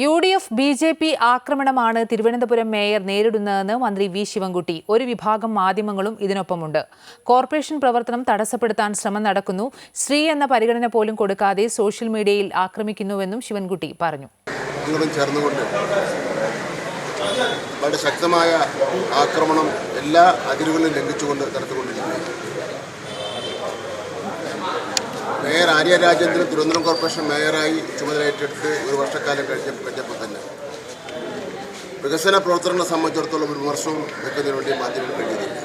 U D F B J P ആക്രമണമാണ് Thiruvananthapuram mayor നേരിടുന്നതെന്ന് മന്ത്രി V Sivankutty. ഒരു വിഭാഗം മാധ്യമങ്ങളും ഇതിനൊപ്പമുണ്ട്. കോർപ്പറേഷൻ പ്രവർത്തനം തടസ്സപ്പെടുത്താൻ ശ്രമം നടക്കുന്നു. സ്ത്രീ എന്ന പരിഗണന പോലും കൊടുക്കാതെ സോഷ്യൽ മീഡിയയിൽ ആക്രമിക്കുന്നുവെന്നും ശിവൻകുട്ടി പറഞ്ഞു. ചേർന്നുകൊണ്ട് ശക്തമായ ആക്രമണം എല്ലാ ലംഘിച്ചുകൊണ്ട് മേയർ ആര്യ രാജേന്ദ്രൻ തിരുവനന്തപുരം കോർപ്പറേഷൻ മേയറായി ചുമതല ഏറ്റെടുത്ത് ഒരു വർഷക്കാലം കഴിഞ്ഞ കഴിഞ്ഞപ്പോൾ തന്നെ. വികസന പ്രവർത്തനങ്ങളെ സംബന്ധിച്ചിടത്തോളം ഒരു വിമർശവും വെക്കുന്നതിന് വേണ്ടി മാധ്യമങ്ങൾ കഴിയുന്നില്ല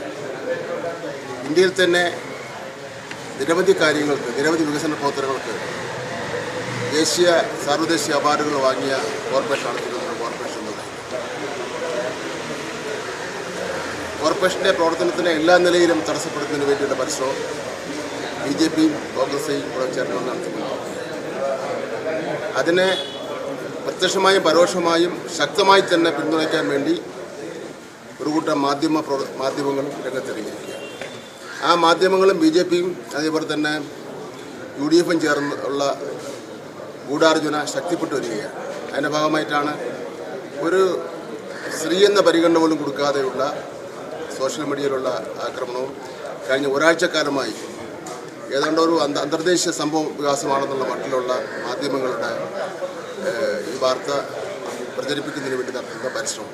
ഇന്ത്യയിൽ തന്നെ നിരവധി കാര്യങ്ങൾക്ക് നിരവധി വികസന പ്രവർത്തനങ്ങൾക്ക് ദേശീയ സർവദേശീയ അവാർഡുകൾ വാങ്ങിയ കോർപ്പറേഷനാണ് തിരുവനന്തപുരം കോർപ്പറേഷൻ എന്ന് പറയുന്നത്. കോർപ്പറേഷന്റെ പ്രവർത്തനത്തിന് എല്ലാ നിലയിലും തടസ്സപ്പെടുത്തുന്നതിന് വേണ്ടിയുള്ള പരിശ്രമം ബി ജെ പിയും കോൺഗ്രസയും കൂടെ ചേർന്ന് നടത്തുന്നുണ്ട് അതിനെ പ്രത്യക്ഷമായും പരോക്ഷമായും ശക്തമായി തന്നെ പിന്തുണയ്ക്കാൻ വേണ്ടി ഒരു കൂട്ടം മാധ്യമ മാധ്യമങ്ങളും രംഗത്തിറങ്ങിയിരിക്കുകയാണ്. ആ മാധ്യമങ്ങളും ബി ജെ പിയും അതേപോലെ തന്നെ യു ഡി എഫും ചേർന്ന് ഉള്ള ഗൂഢാർജുന ശക്തിപ്പെട്ടു വരികയാണ്. അതിന്റെ ഭാഗമായിട്ടാണ് ഒരു സ്ത്രീ എന്ന പരിഗണന പോലും കൊടുക്കാതെയുള്ള സോഷ്യൽ മീഡിയയിലുള്ള ആക്രമണവും കഴിഞ്ഞ ഒരാഴ്ചക്കാലമായി ഏതാണ്ട് ഒരു അന്തർദേശീയ സംഭവ വികാസമാണെന്നുള്ള മട്ടിലുള്ള മാധ്യമങ്ങളുടെ ഈ വാർത്ത പ്രചരിപ്പിക്കുന്നതിന് വേണ്ടി നടത്തുന്ന പരിശ്രമം.